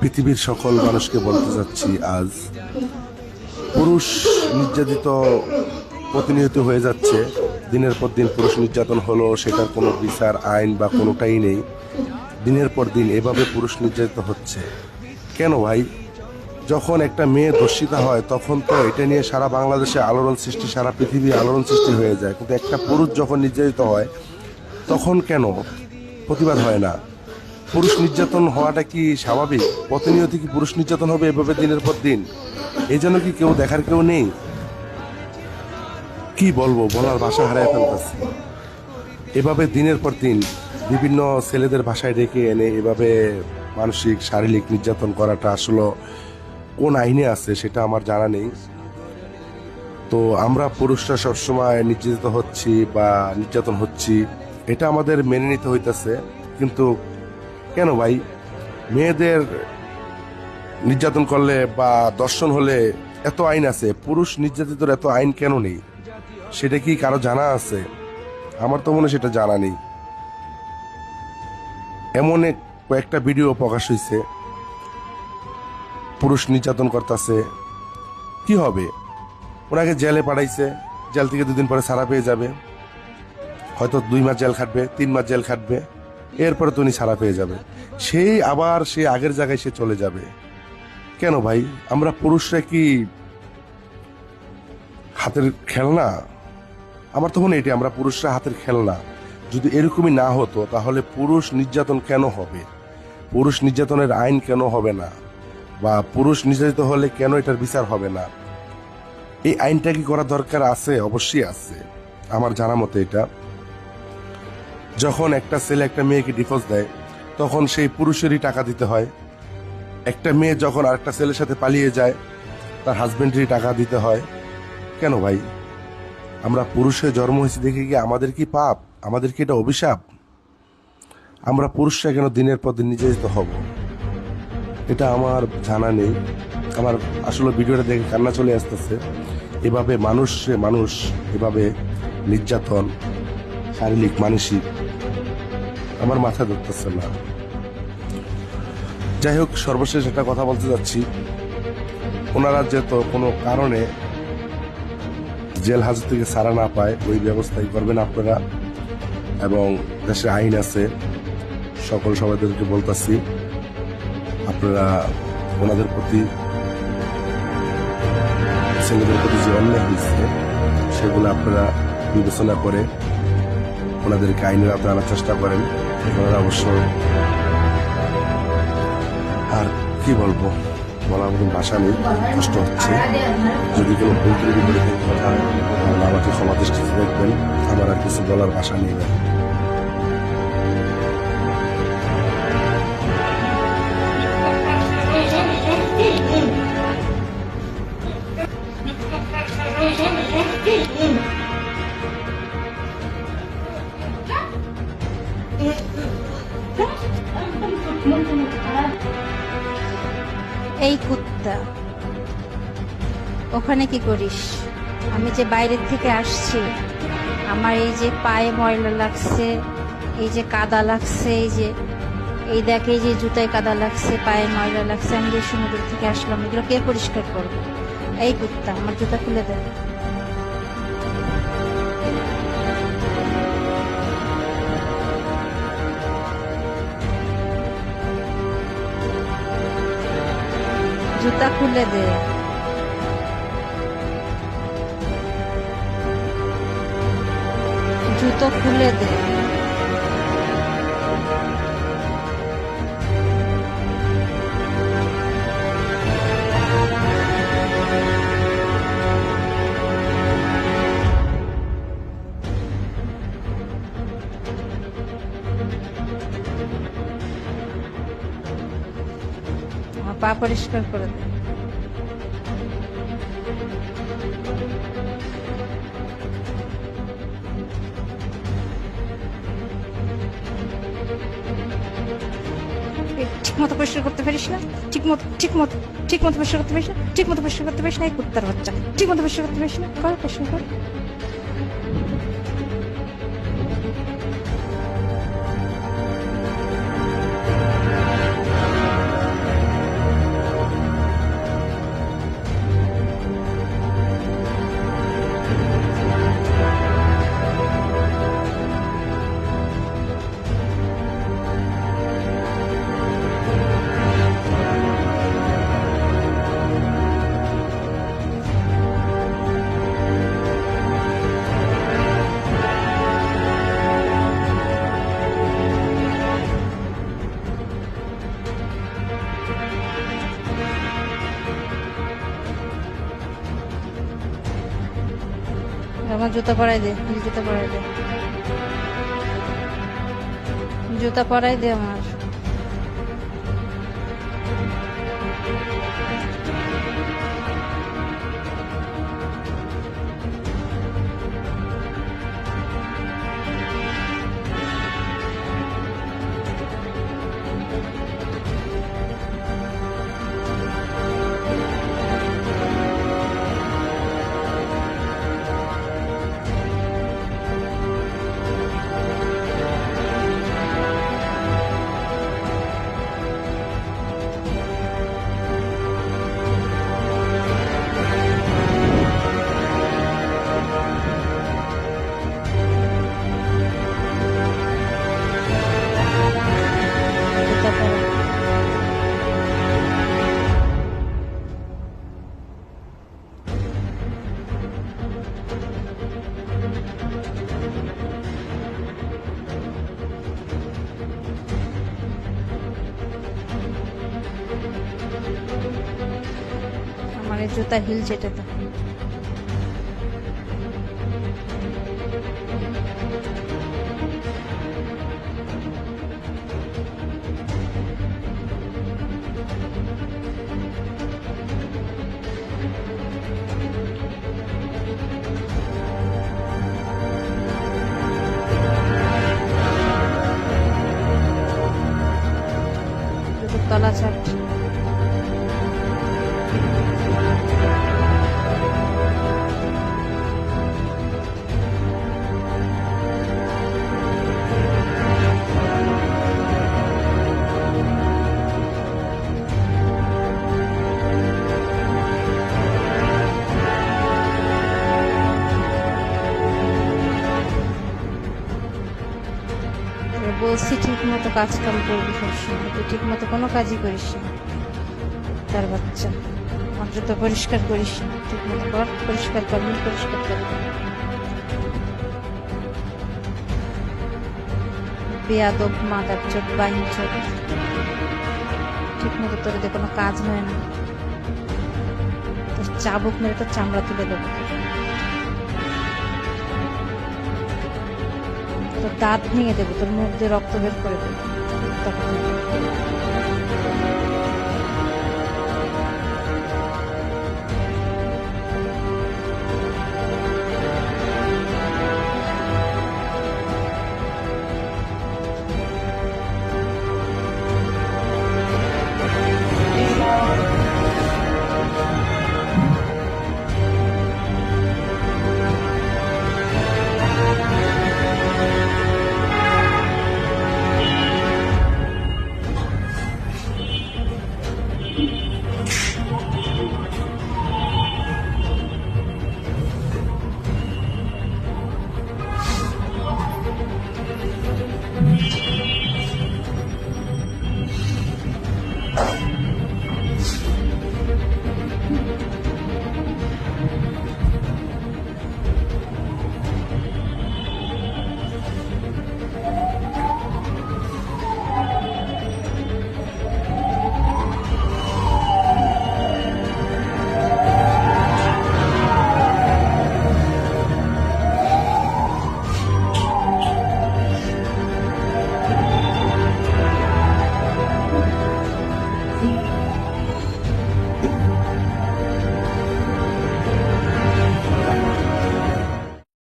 পৃথিবীর সকল মানুষকে বলতে যাচ্ছি আজ, পুরুষ নির্যাতিত প্রতিনিয়ত হয়ে যাচ্ছে। দিনের পর দিন পুরুষ নির্যাতন হলো, সেটার কোনো বিচার, আইন বা কোনোটাই নেই। দিনের পর দিন এভাবে পুরুষ নির্যাতিত হচ্ছে। কেন ভাই? যখন একটা মেয়ে দর্শিতা হয়, তখন তো এটা নিয়ে সারা বাংলাদেশে আলোড়ন সৃষ্টি, সারা পৃথিবী আলোড়ন সৃষ্টি হয়ে যায়। কিন্তু একটা পুরুষ যখন নির্যাতিত হয়, তখন কেন? প্রতিবাদ হয় না। পুরুষ নির্যাতন হওয়াটা কি স্বাভাবিক? প্রতিনিয়ত কি পুরুষ নির্যাতন হবে এভাবে দিনের পর দিন? এই জন্য কি কেউ দেখার কেউ নেই? কি বলব, বলার ভাষা হারায় ফেলতেছি। এভাবে দিনের পর দিন বিভিন্ন ছেলেদের ভাষায় ডেকে এনে এভাবে মানসিক, শারীরিক নির্যাতন করাটা আসলে কোন আইনে আছে সেটা আমার জানা নেই। তো আমরা পুরুষরা সবসময় নির্যাতিত হচ্ছি বা নির্যাতন হচ্ছি, এটা আমাদের মেনে নিতে হইতেছে। কিন্তু কেন ভাই? মেয়েদের নির্যাতন করলে বা দর্শন হলে এত আইন আছে, পুরুষ নির্যাতিতর এত আইন কেন নেই? সেটা কি কারও জানা আছে? আমার তো মনে সেটা জানা নেই। এমন কয়েকটা ভিডিও প্রকাশ হয়েছে পুরুষ নির্যাতন করতেছে। কি হবে? ওনাকে জেলে পাঠাইছে। জেল থেকে দুদিন পরে সারা পেয়ে যাবে। হয়তো দুই মাস জেল খাটবে, তিন মাস জেল খাটবে। এরপরে তো উনি সারা পেয়ে যাবে। সেই আবার সে আগের জায়গায় সে চলে যাবে। কেন ভাই? আমরা পুরুষরা কি হাতের খেলনা? আমার তো হয় এটি আমরা পুরুষরা হাতের খেলনা। যদি এরকমই না হতো, তাহলে পুরুষ নির্যাতন কেন হবে? পুরুষ নির্যাতনের আইন কেন হবে না? বা পুরুষ নির্যাতিত হলে কেন এটার বিচার হবে না? এই আইনটা কি করা দরকার আছে? অবশ্যই আছে। আমার জানা মতে এটা। যখন একটা ছেলে একটা মেয়েকে ডিভোর্স দেয়, তখন সেই পুরুষেরই টাকা দিতে হয়। একটা মেয়ে যখন আরেকটা ছেলের সাথে পালিয়ে যায়, তার হাজব্যান্ডেরই টাকা দিতে হয়। কেন ভাই? আমরা পুরুষের জন্ম হয়েছে দেখে কি আমাদের কি পাপ? আমাদের কি এটা অভিশাপ? আমরা পুরুষরা কেন দিনের পর দিন নির্যাতিত হব? এটা আমার জানা নেই। আমার আসলে ভিডিওটা দেখে কান্না চলে আসতেছে। এভাবে মানুষ মানুষ, এভাবে নির্যাতন, শারীরিক, মানসিক আমার মাথা ধরতেছে না। যাই হোক, সর্বশেষ একটা কথা বলতে যাচ্ছি। ওনারা যেহেতু কোনো কারণে জেল হাজত থেকে সারা না পায়, ওই ব্যবস্থাই করবেন আপনারা। এবং দেশে আইন আছে, সকল সবাইদেরকে বলতেছি, আপনারা ওনাদের প্রতি ছেলেদের প্রতি যে অন্যায় হয়েছে, সেগুলো আপনারা বিবেচনা করে ওনাদেরকে আইনের আওতায় আনার চেষ্টা করেন। ওনারা অবশ্য আর কি বলব? বলার মতন ভাষা নেই, কষ্ট হচ্ছে। যদি কোনো ভুল করে আমাকে ক্ষমা দেখবেন। আমার আর কিছু বলার ভাষা নেই। এই কুত্তা। ওখানে কি করিস? আমি যে বাইরের থেকে আসছি, আমার এই যে পায়ে ময়লা লাগছে, এই যে কাদা লাগছে, এই যে, এই দেখে যে জুতায় কাদা লাগছে, পায়ে ময়লা লাগছে, আমি যে সমুদ্র থেকে আসলাম, এগুলো কে পরিষ্কার করব? এই কুত্তা, আমার জুতা খুলে দেয় জুতা খুলে দে। জুতো খুলে দে। পা পরিষ্কার করে দে ঠিক মতো পরিষ্কার করতে পারিস না? ঠিক মতো ঠিক মতো ঠিক মতো পরিষ্কার করতে পারিস না? ঠিক মতো পরিষ্কার করতে পারিস না? এই কুত্তার বাচ্চা। ঠিক মতো পরিষ্কার করতে পারিস না? কর, পরিষ্কার কর। আমার জুতা পরাই দে জুতা পরাই দে। জুতা পরাই দে আমার। জুতার হিল জুতোর তলা চাট বলছি ঠিক মতো কাজ কাম করবি সবসময়। তুই ঠিক মতো কোনো কাজই করিস না। তার বাচ্চা জুতো পরিষ্কার করিস না। ঠিক মতো কর পরিষ্কার করবি পরিষ্কার করবি বেয়াদব, মাদার চোট বাইন চোট ঠিক মতো তোর কোনো কাজ হয় না। তোর চাবুক মেরে তোর চামড়া তুলে দেবো। দাঁত ভেঙে দেবো তোর মুখ দিয়ে রক্ত বের করে দেবো। তখন